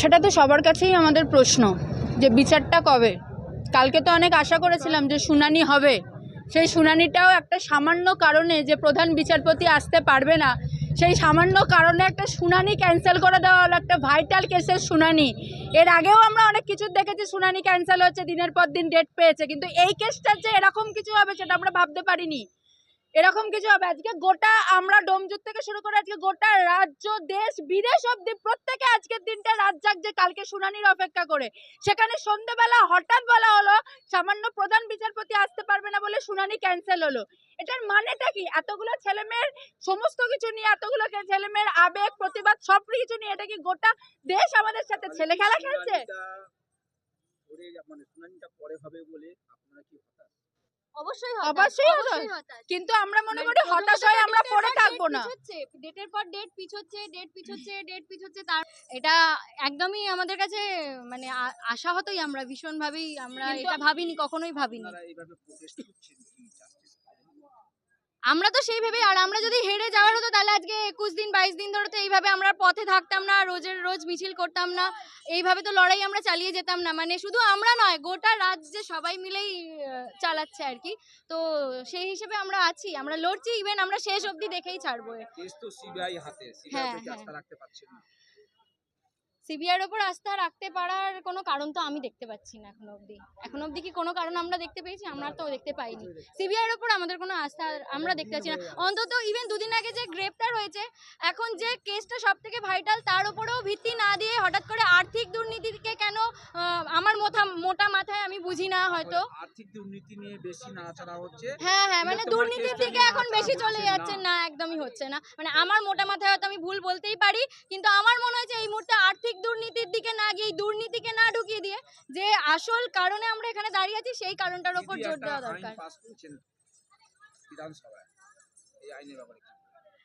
সবার কাছেই আমাদের প্রশ্ন যে বিচারটা কবে? কালকে তো অনেক আশা করেছিলাম যে শুনানি হবে। সেই শুনানিটাও একটা সামান্য কারণে যে প্রধান বিচারপতি আসতে পারবে না, সেই সামান্য কারণে একটা শুনানি ক্যান্সেল করে দেওয়া হলো, একটা ভাইটাল কেসের শুনানি। এর আগেও আমরা অনেক কিছু দেখেছি, শুনানি ক্যান্সেল হচ্ছে, দিনের পর দিন ডেট পেয়েছে। কিন্তু এই কেসটার যে এরকম কিছু হবে সেটা আমরা ভাবতে পারিনি। এরকম কিছু হবে। আজকে গোটা আমরা ডোমজুর থেকে শুরু করে আজকে গোটা রাজ্য, দেশ, বিদেশ অব্দি প্রত্যেকে রাত কালকে শুনানির অপেক্ষা করে। সেখানে সন্ধ্যেবেলা হঠাৎ বলা হলো সামান্য প্রধান বিচারপতি আসতে পারবে না বলে শুনানি ক্যান্সেল হলো। এটার মানেটা কি? এতগুলো ছেলেমেয়ের সমস্ত কিছু নিয়ে এতগুলো ছেলেমেয়ের আবেগ প্রতিবাদ সব কিছু নিয়ে এটা কি গোটা দেশ আমাদের সাথে ছেলে খেলা খেলছে? শুনানিটা মানে শুনানিটা পরে হবে বলে আপনারা কি হতাশ? অবশ্যই অবশ্যই। কিন্তু আমরা মনে মানে করি হতাশ হয়ে আমরা পরে পড়ে থাকব না। ডেটের পর ডেট পিছোচ্ছে ডেট পিছোচ্ছে ডেট পিছোচ্ছে তার এটা একদমই আমাদের কাছে মানে আশাহতই আমরা ভীষণভাবেই আমরা এটা ভাবিনি কখনোই ভাবিনি আপনারা এইভাবে প্রোটেস্ট করছেন কি জাস্টিস আমরা তো সেই ভেবে আর আমরা যদি হেরে যাওয়ার হতো তাহলে আজকে একুশ দিন বাইশ দিন ধরে তো এইভাবে আমরা পথে থাকতাম না রোজের রোজ মিছিল করতাম না এইভাবে তো লড়াই আমরা চালিয়ে যেতাম না। মানে শুধু আমরা নয় গোটা রাজ্যে সবাই মিলেই চালাচ্ছে আর কি। তো সেই হিসেবে আমরা আছি আমরা লড়ছি ইভেন আমরা শেষ অবধি দেখেই ছাড়বো। হ্যাঁ, হ্যাঁ। আস্থা রাখতে পারছেন না সিবিআইয়ের ওপর আস্থা রাখতে পারার কোনো কারণ তো আমি দেখতে পাচ্ছি না এখনও অবধি। এখনও অবধি কি কোনো কারণ আমরা দেখতে পেয়েছি? আমরা তো দেখতে পাইনি। সিবিআইয়ের ওপর আমাদের কোনো আস্থা আমরা দেখতে পাচ্ছি না। অন্তত ইভেন দুদিন আগে যে গ্রেপ্তার হয়েছে, এখন যে কেসটা সব থেকে ভাইটাল তার উপরেও ভিত্তি না দিয়ে হঠাৎ করে আর্থিক আমার মোটা মাথায় আমি বুঝি না হয়তো। আর্থিক দুর্নীতি নিয়ে বেশি নাড়াচাড়া হচ্ছে। হ্যাঁ হ্যাঁ মানে দুর্নীতির দিকে এখন বেশি চলে যাচ্ছে না। একদমই হচ্ছে না। মানে আমার মোটা মাথায় হয়তো আমি ভুল বলতেই পারি কিন্তু আমার মনে হয় যে এই মুহূর্তে আর্থিক দুর্নীতির দিকে না গিয়ে দুর্নীতিকে না ঢুকিয়ে দিয়ে যে আসল কারণে আমরা এখানে দাঁড়িয়ে আছি সেই কারণটার উপর জোর দেওয়া দরকার। বিধানসভায় এই আইনের ব্যাপারে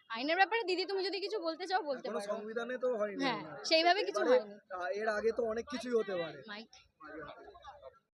আইনের ব্যাপারে দিদি তুমি যদি কিছু বলতে চাও বলতে পারো। সংবিধানে তো হয়নি। হ্যাঁ সেইভাবে কিছু হয়নি। এর আগে তো অনেক কিছুই হতে পারে। মাইক।